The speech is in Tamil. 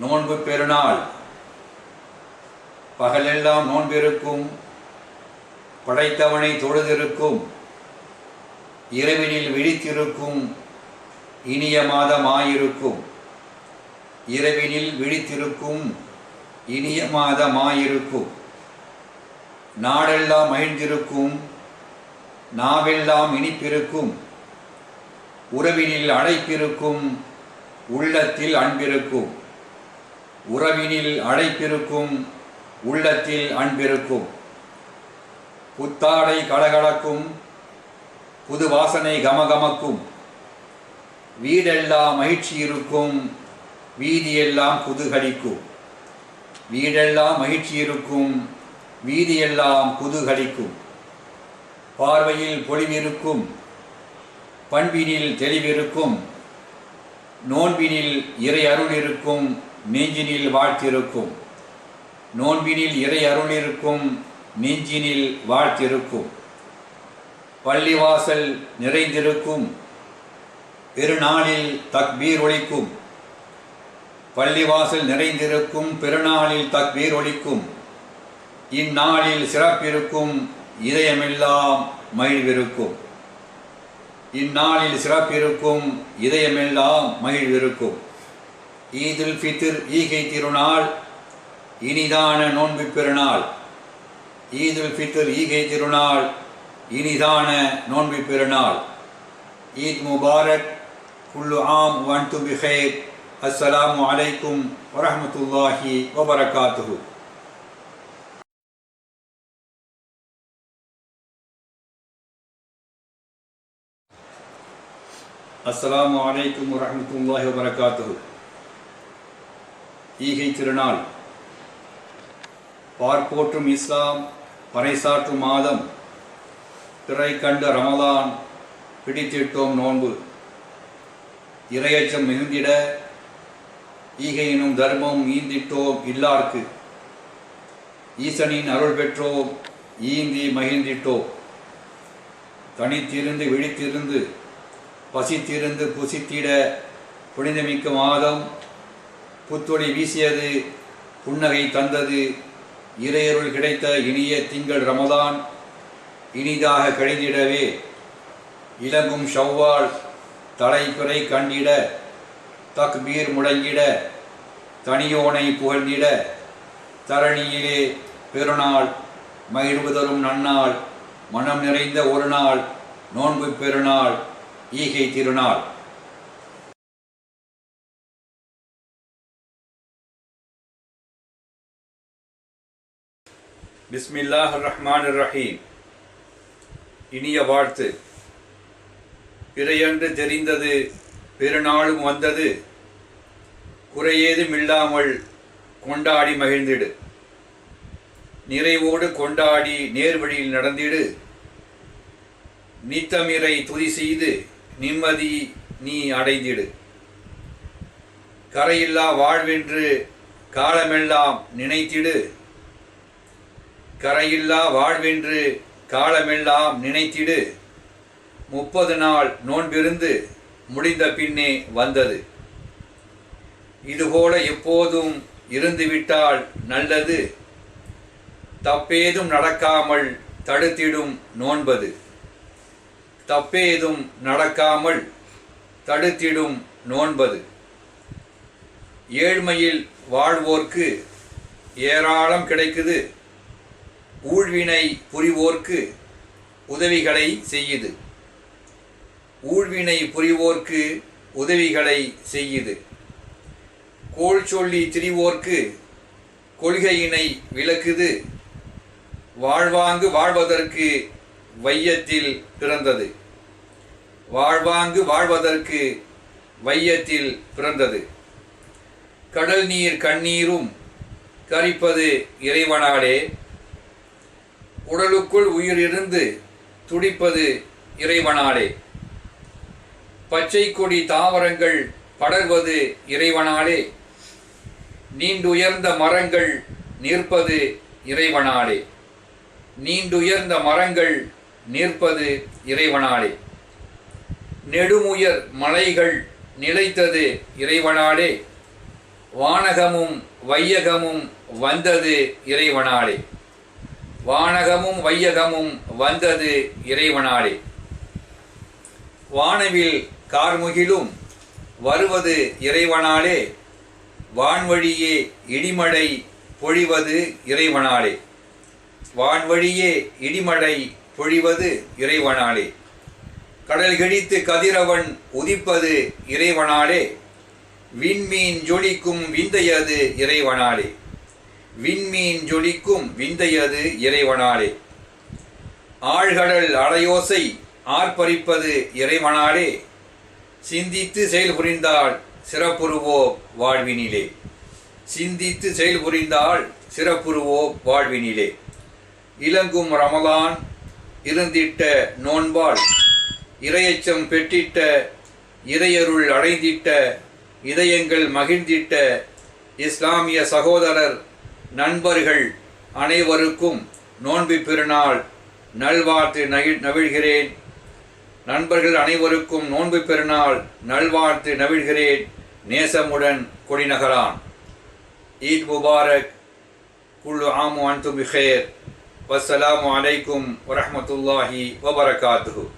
நோன்பு பெருநாள். பகலெல்லாம் நோன்பிருக்கும் படைத்தவனை தொழுதிருக்கும் இரவினில் விழித்திருக்கும் இனிய மாதமாயிருக்கும். இரவினில் விழித்திருக்கும் இனிய மாதமாயிருக்கும். நாடெல்லாம் மகிழ்ந்திருக்கும் நாவெல்லாம் இனிப்பிருக்கும். உறவினில் அழைப்பிருக்கும் உள்ளத்தில் அன்பிருக்கும். உறவினில் அழைப்பிருக்கும் உள்ளத்தில் அன்பிருக்கும் புத்தாடை கலகலக்கும் புது வாசனை கமகமக்கும். வீடெல்லாம் மகிழ்ச்சி இருக்கும் வீதியெல்லாம் குதூகலிக்கும் வீடெல்லாம் மகிழ்ச்சி இருக்கும் வீதியெல்லாம் குதூகலிக்கும் பார்வையில் பொலிவிருக்கும் பண்பினில் தெளிவிருக்கும். நோன்பினில் இறை அருள் இருக்கும் நெஞ்சினில் வாழ்த்திருக்கும். நோன்பினில் இறை அருள் இருக்கும் நெஞ்சினில் வாழ்த்திருக்கும். பள்ளிவாசல் நிறைந்திருக்கும் பெருநாளில் தக்பீர் ஒழிக்கும் பள்ளிவாசல் நிறைந்திருக்கும் பெருநாளில் தக்பீர் ஒழிக்கும் இந்நாளில் சிறப்பிருக்கும் இதயமெல்லாம் மகிழ்விருக்கும். இந்நாளில் சிறப்பிருக்கும் இதயமெல்லாம் மகிழ்விருக்கும். ஈதுல் ஃபித்ர் ஈகை திருநாள் இனிதான நோன்பு பெருநாள். ஈதுல் ஃபித்ர் ஈகை திருநாள் இனிதான நோன்பு பெருநாள். ஈத் முபாரக் குல்லு ஆம் வன்து பிஹேர் அஸ்ஸலாமு அலைக்கும் வரமத்துல்லாஹி வபரகாத்துஹு. அஸ்லாம் வலைக்கம் வரமத்துல்லாஹி வபரகாத்துஹு. ஈகை திருநாள். பார்ப்போற்றும் இஸ்லாம் பறைசாற்றும் மாதம். திரை கண்ட ரமலான் பிடித்திட்டோம் நோன்பு. இரையச்சம் மிகுந்திட ஈகையினும் தர்மம் ஈந்திட்டோம் இல்லார்க்கு. ஈசனின் அருள் பெற்றோம் ஈந்தி மகிழ்ந்திட்டோம். தனித்திருந்து விழித்திருந்து பசித்திருந்து புசித்திட புனிதமிக்க மாதம் புத்தொளி வீசியது புன்னகை தந்தது இறையருள் கிடைத்த இனிய திங்கள் ரமதான் இனிதாக கழிந்திடவே. இலங்கும் ஷவ்வால் தலைப்பிறை கண்டிட தக்பீர் முழங்கிட தனியோனை புகழ்ந்திட. தரணியிலே பெருநாள் மகிழ்வுதரும் நன்னாள் மனம் நிறைந்த ஒரு நாள் நோன்பு பெருநாள் ஈகை திருநாள். பிஸ்மில்லாஹ் ரஹ்மான் ரஹீம் இனிய வாழ்த்து. பிறையன்று தெரிந்தது பெருநாளும் வந்தது. குறையேதும் இல்லாமல் கொண்டாடி மகிழ்ந்திடு. நிறைவோடு கொண்டாடி நேர்வழியில் நடந்திடு. நீத்தமிரை துதி செய்து நிம்மதி நீ அடைந்திடு. கரையில்லா வாழ்வென்று காலமெல்லாம் நினைத்திடு. கரையில்லா வாழ்வென்று காலமெல்லாம் நினைத்திடு. முப்பது நாள் நோன்பிருந்து முடிந்த பின்னே வந்தது. இதுபோல எப்போதும் இருந்துவிட்டால் நல்லது. தப்பேதும் நடக்காமல் தடுத்திடும் நோன்பது. தப்பேதும் நடக்காமல் தடுத்திடும் நோன்பது. ஏழ்மையில் வாழ்வோர்க்கு ஏராளம் கிடைக்குது. ஊழ்வினை புரிவோர்க்கு உதவிகளை செய்யுது. ஊழ்வினை புரிவோர்க்கு உதவிகளை செய்யுது. கோள் சொல்லி திரிவோர்க்கு கொள்கையினை விளக்குது. வாழ்வாங்கு வாழ்வதற்கு வையத்தில் பிறந்தது. வாழ்வாங்கு வாழ்வதற்கு வையத்தில் பிறந்தது. கடல் நீர் கண்ணீரும் கரிப்பது இறைவனாலே. உடலுக்குள் உயிர் இருந்து துடிப்பது இறைவனாலே. பச்சை கொடி தாவரங்கள் படர்வது இறைவனாலே. நீண்டுயர்ந்த மரங்கள் நிற்பது இறைவனாலே. நீண்டுயர்ந்த மரங்கள் நிற்பது இறைவனாலே. நெடுமுயர் மலைகள் நிலைத்தது இறைவனாலே. வானகமும் வையகமும் வந்தது இறைவனாலே. வானகமும் வையகமும் வந்தது இறைவனாலே. வானவில் கார்முகிலும் வருவது இறைவனாலே. வான்வழியே இடிமடை பொழிவது இறைவனாலே. வான்வழியே இடிமடை பொழிவது இறைவனாலே. கடல் கிழித்து கதிரவன் உதிப்பது இறைவனாலே. விண்மீன் ஜொலிக்கும் விந்தையது இறைவனாலே. விண்மீன் ஜொலிக்கும் விந்தையது இறைவனாலே. ஆழ்கடல் அலையோசை ஆர்ப்பரிப்பது இறைவனாலே. சிந்தித்து செயல் புரிந்தால் சிறப்புருவோ வாழ்வினிலே. சிந்தித்து செயல் புரிந்தால் சிறப்புருவோ வாழ்வினிலே. இலங்கும் ரமலான் இருந்திட்ட நோன்பால் இரையச்சம் பெற்றிட்ட இறையருள் அடைந்திட்ட இதயங்கள் மகிழ்ந்திட்ட இஸ்லாமிய சகோதரர் நண்பர்கள் அனைவருக்கும் நோன்பு பெருநாள் நல்வாழ்த்து நகி நவிழ்கிறேன். நண்பர்கள் அனைவருக்கும் நோன்பு பெருநாள் நல்வாழ்த்து நவிழ்கிறேன். நேசமுடன் கொடிநகரான். ஈத் முபாரக். குல்லு ஆமு அன்தும் மிஹேர் வஸ்ஸலாமு அலைக்கும் வரமத்துல்லாஹி வபரகாத்து